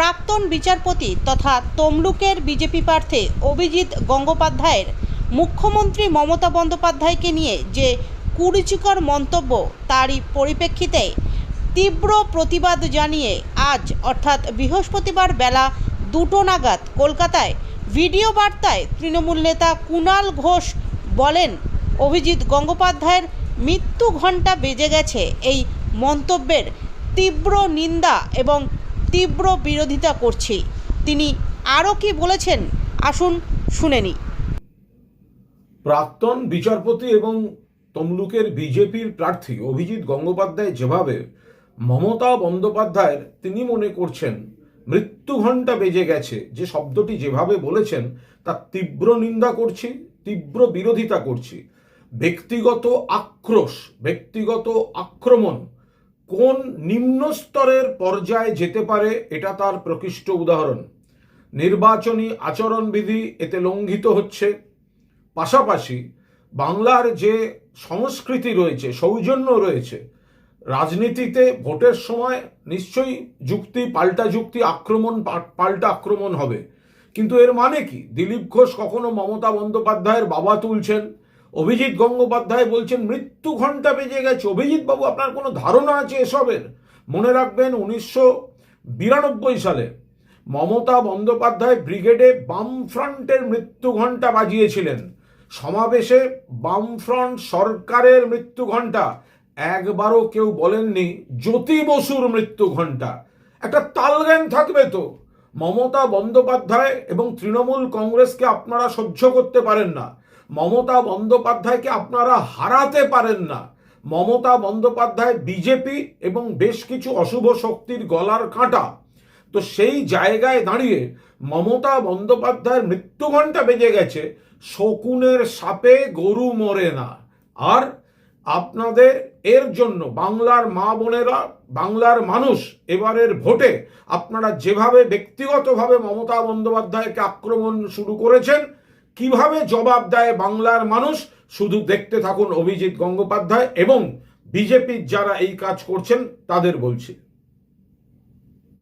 প্রাক্তন বিচারপতি তথা তমলুকের বিজেপি প্রার্থী অভিজিৎ গঙ্গোপাধ্যায়ের মুখ্যমন্ত্রী মমতা বন্দ্যোপাধ্যায়কে নিয়ে যে কুরুচিকর মন্তব্য তারই পরিপ্রেক্ষিতে তীব্র প্রতিবাদ জানিয়ে আজ, অর্থাৎ বৃহস্পতিবার বেলা দুটো নাগাদ কলকাতায় ভিডিও বার্তায় তৃণমূল নেতা কুণাল ঘোষ বলেন, অভিজিৎ গঙ্গোপাধ্যায়ের মৃত্যু ঘণ্টা বেজে গেছে। এই মন্তব্যের তীব্র নিন্দা এবং তীব্র বিরোধিতা করছি। তিনি আরও কি বলেছেন? আসুন শুনে নিই। প্রাক্তন বিচারপতি এবং তমলুকের বিজেপির প্রার্থী অভিজিৎ গঙ্গোপাধ্যায় যেভাবে মমতা বন্দ্যোপাধ্যায়ের তিনি মনে করছেন, মৃত্যু ঘণ্টা বেজে গেছে, যে শব্দটি যেভাবে বলেছেন, তার তীব্র নিন্দা করছি, তীব্র বিরোধিতা করছি। ব্যক্তিগত আক্রোশ, ব্যক্তিগত আক্রমণ কোন নিম্ন স্তরের পর্যায়ে যেতে পারে এটা তার প্রকৃষ্ট উদাহরণ। নির্বাচনী আচরণবিধি এতে লঙ্ঘিত হচ্ছে। পাশাপাশি বাংলার যে সংস্কৃতি রয়েছে, সৌজন্য রয়েছে, রাজনীতিতে ভোটের সময় নিশ্চয়ই যুক্তি পাল্টা যুক্তি আক্রমণ পাল্টা আক্রমণ হবে। কিন্তু এর মানে কি? দিলীপ ঘোষ কখনো মমতা বন্দ্যোপাধ্যায়ের বাবা তুলছেন অভিজিৎ গঙ্গোপাধ্যায় বলছেন, মৃত্যু ঘণ্টা বেজে গেছে। অভিজিৎ বাবু, আপনার কোনো ধারণা আছে এসবের? মনে রাখবেন, উনিশশো বিরানব্বই সালে মমতা বন্দ্যোপাধ্যায় ব্রিগেডে বামফ্রন্টের মৃত্যু ঘণ্টা বাজিয়েছিলেন। সমাবেশে বামফ্রন্ট সরকারের মৃত্যু ঘণ্টা। একবারও কেউ বলেননি, জ্যোতি বসুর মৃত্যু ঘণ্টা। একটা তালজ্ঞান থাকবে তো। মমতা বন্দ্যোপাধ্যায় এবং তৃণমূল কংগ্রেসকে আপনারা সহ্য করতে পারেন না। মমতা বন্দ্যোপাধ্যায়কে আপনারা হারাতে পারেন না। মমতা বন্দ্যোপাধ্যায় বিজেপি এবং বেশ কিছু অশুভ শক্তির গলার কাঁটা। তো সেই জায়গায় দাঁড়িয়ে মমতা বন্দ্যোপাধ্যায়ের মৃত্যু ঘণ্টা বেজে গেছে, শকুনের সাপে গরু মরে না। আর আপনাদের এর জন্য বাংলার মা বোনেরা, বাংলার মানুষ এবারের ভোটে আপনারা যেভাবে ব্যক্তিগতভাবে মমতা বন্দ্যোপাধ্যায়কে আক্রমণ শুরু করেছেন কীভাবে জবাব দেয় বাংলার মানুষ? শুধু দেখতে থাকুন অভিজিৎ গঙ্গোপাধ্যায় এবং বিজেপির যারা এই কাজ করছেন, তাদের বলছি।